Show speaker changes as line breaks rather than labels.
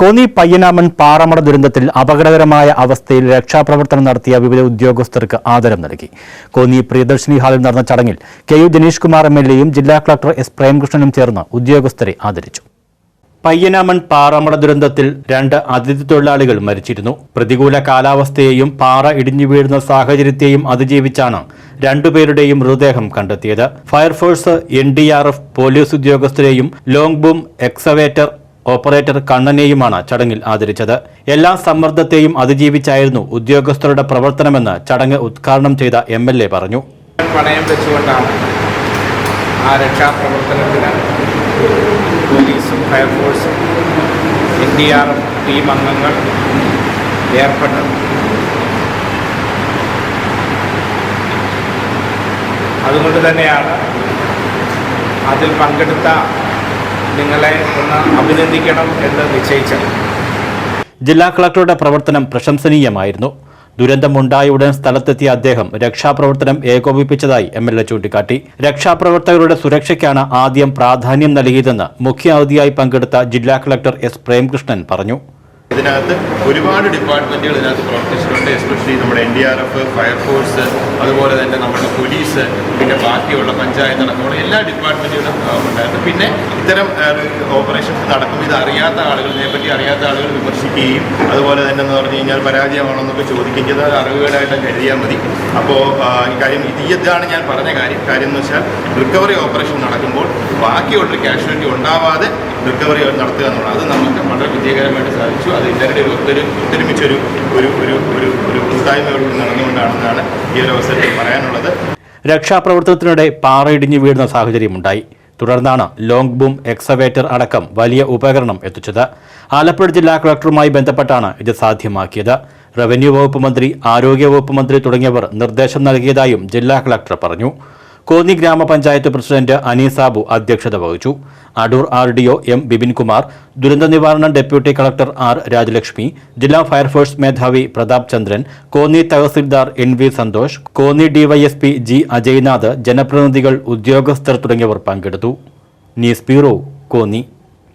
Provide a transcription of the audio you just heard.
കോന്നി പയ്യനാമൻ പാറമട ദുരന്തത്തിൽ അപകടകരമായ അവസ്ഥയിൽ രക്ഷാപ്രവർത്തനം നടത്തിയ വിവിധ ഉദ്യോഗസ്ഥർക്ക് ആദരം നൽകി. കോന്നി പ്രിയദർശിനി ഹാളിൽ നടന്ന ചടങ്ങിൽ K U Dinesh Kumar M L എയും ജില്ലാ കളക്ടർ എസ് പ്രേംകൃഷ്ണനും ചേർന്ന് ഉദ്യോഗസ്ഥരെ ആദരിച്ചു. പയ്യനാമൺ പാറമട ദുരന്തത്തിൽ രണ്ട് അതിഥി തൊഴിലാളികൾ മരിച്ചിരുന്നു. പ്രതികൂല കാലാവസ്ഥയെയും പാറ ഇടിഞ്ഞു വീഴുന്ന സാഹചര്യത്തെയും അതിജീവിച്ചാണ് രണ്ടുപേരുടെയും മൃതദേഹം കണ്ടെത്തിയത്. Fire force N D R F police ഉദ്യോഗസ്ഥരെയും ലോങ് ബൂം എക്സവേറ്റർ ഓപ്പറേറ്റർ കണ്ണനെയുമാണ് ചടങ്ങിൽ ആദരിച്ചത്. എല്ലാ സമ്മർദ്ദത്തെയും അതിജീവിച്ചായിരുന്നു ഉദ്യോഗസ്ഥരുടെ പ്രവർത്തനമെന്ന് ചടങ്ങ് ഉദ്ഘാടനം ചെയ്ത എം എൽ എ പറഞ്ഞു.
പണയം വെച്ചുകൊണ്ടാണ് ആ രക്ഷാപ്രവർത്തനത്തിന് പോലീസും ഫയർഫോഴ്സും എൻ ഡി ആർ ടീം അംഗങ്ങൾ ഏർപ്പെട്ടത്. അതുകൊണ്ട് തന്നെയാണ് അതിൽ പങ്കെടുത്ത നിങ്ങളെ ഒന്ന് അഭിനന്ദിക്കണം എന്ന് നിശ്ചയിച്ചത്.
ജില്ലാ കളക്ടറുടെ പ്രവർത്തനം പ്രശംസനീയമായിരുന്നു. ദുരന്തമുണ്ടായ ഉടൻ സ്ഥലത്തെത്തിയ അദ്ദേഹം രക്ഷാപ്രവർത്തനം ഏകോപിപ്പിച്ചതായി എം എൽ എ ചൂണ്ടിക്കാട്ടി. രക്ഷാപ്രവർത്തകരുടെ സുരക്ഷയ്ക്കാണ് ആദ്യം പ്രാധാന്യം നൽകിയതെന്ന് മുഖ്യ അതിഥിയായി പങ്കെടുത്ത ജില്ലാ കളക്ടർ എസ് പ്രേംകൃഷ്ണൻ പറഞ്ഞു.
ഇതിനകത്ത് ഒരുപാട് ഡിപ്പാർട്ട്മെന്റുകൾ ഇതിനകത്ത് പ്രവർത്തിച്ചിട്ടുണ്ട് എസ്പെഷ്യലി നമ്മുടെ N D R F fire force അതുപോലെ തന്നെ നമ്മുടെ പോലീസ് പിന്നെ ബാക്കിയുള്ള പഞ്ചായത്ത് അടക്കമുള്ള എല്ലാ ഡിപ്പാർട്ട്മെന്റുകളും ഉണ്ടായിരുന്നു. പിന്നെ ഇത്തരം ഓപ്പറേഷൻസ് നടക്കുമ്പോൾ ഇത് അറിയാത്ത ആളുകൾ ഇതിനെപ്പറ്റി അറിയാത്ത ആളുകൾ വിമർശിക്കുകയും അതുപോലെ തന്നെ എന്ന് പറഞ്ഞു കഴിഞ്ഞാൽ പരാജയമാണെന്നൊക്കെ ചോദിക്കുകയും ചെയ്താൽ അത് അറിവുകളായിട്ടും കരുതിയാൽ മതി. അപ്പോൾ ഈ കാര്യം ഇത് ഇതാണ് ഞാൻ പറഞ്ഞ കാര്യം. കാര്യം എന്ന് വെച്ചാൽ റിക്കവറി ഓപ്പറേഷൻ നടക്കുമ്പോൾ ബാക്കിയുള്ളൊരു കാഷ്വാലിറ്റി ഉണ്ടാവാതെ റിക്കവറി നടത്തുക എന്നുള്ളത് അത് നമുക്ക് വളരെ വിജയകരമായിട്ട് സാധിച്ചു. അത് എല്ലാവരുടെ ഒരു ഒത്തൊരു ഒത്തൊരുമിച്ചൊരു ഒരു ഒരു ഒരു ഒരു കൂട്ടായ്മയോടുകൂടി നടന്നുകൊണ്ടാണെന്നാണ് ഈ ഒരു അവസരത്തിൽ പറയാനുള്ളത്.
രക്ഷാപ്രവർത്തനത്തിനിടെ പാറയിടിഞ്ഞു വീഴുന്ന സാഹചര്യമുണ്ടായി. തുടർന്നാണ് ലോങ് ബൂം എക്സവേറ്റർ അടക്കം വലിയ ഉപകരണം എത്തിച്ചത്. ആലപ്പുഴ ജില്ലാ കളക്ടറുമായി ബന്ധപ്പെട്ടാണ് ഇത് സാധ്യമാക്കിയത്. റവന്യൂ വകുപ്പ് മന്ത്രി ആരോഗ്യ വകുപ്പ് മന്ത്രി തുടങ്ങിയവർ നിർദ്ദേശം നൽകിയതായും ജില്ലാ കളക്ടർ പറഞ്ഞു. കോന്നി ഗ്രാമപഞ്ചായത്ത് പ്രസിഡന്റ് അനീസാബു അധ്യക്ഷത വഹിച്ചു. Adoor R D O M Bipinkumar ദുരന്ത നിവാരണ ഡെപ്യൂട്ടി കളക്ടർ ആർ രാജലക്ഷ്മി ജില്ലാ ഫയർഫോഴ്സ് മേധാവി Prathap Chandran Konni tahsildar N V Santhosh Konni DySP G Ajaynath ജനപ്രതിനിധികൾ ഉദ്യോഗസ്ഥർ തുടങ്ങിയവർ പങ്കെടുത്തു. News bureau Konni.